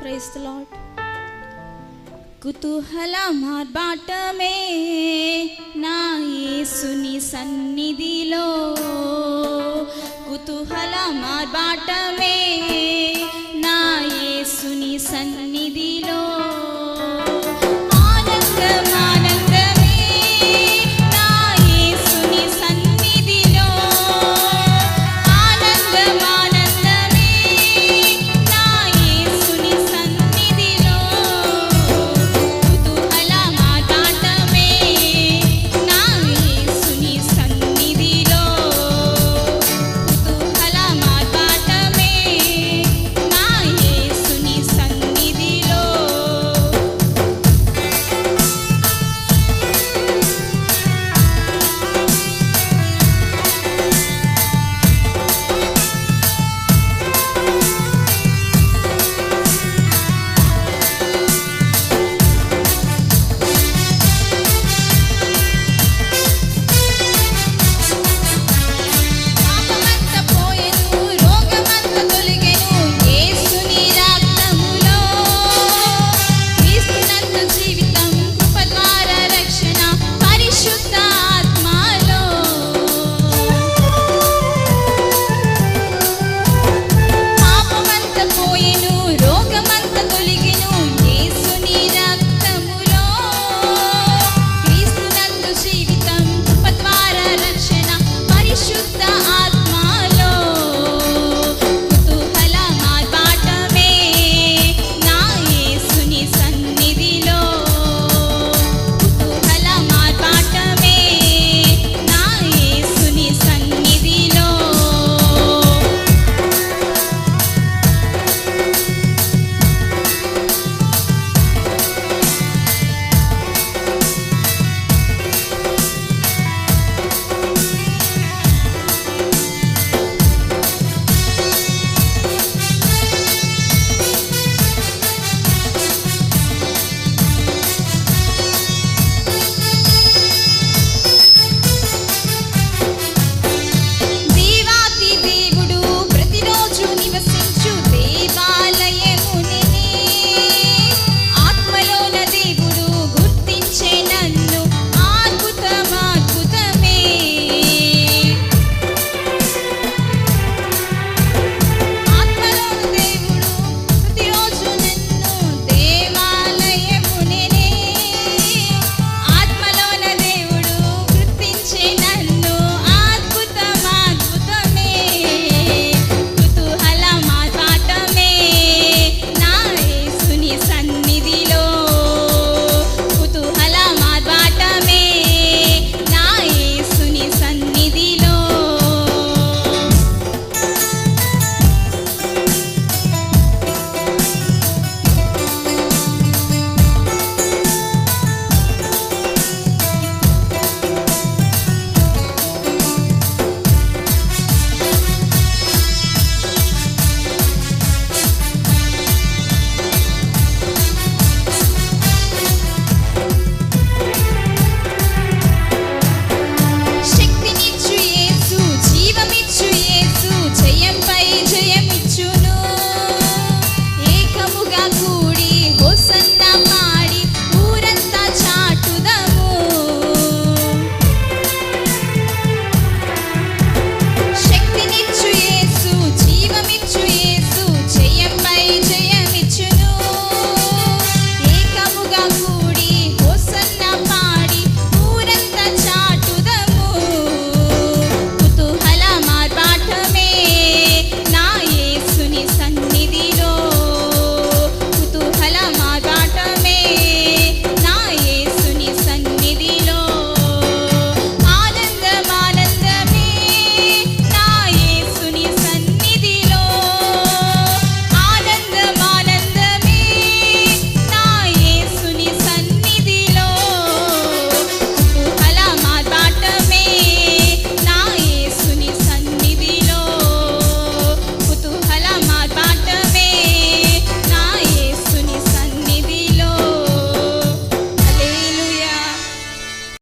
Price lot కుతూహల మార్బాటమే నా యేసుని సన్నిధిలో. కుతూహల మార్బాటమే నా యేసుని సన్నిధిలో.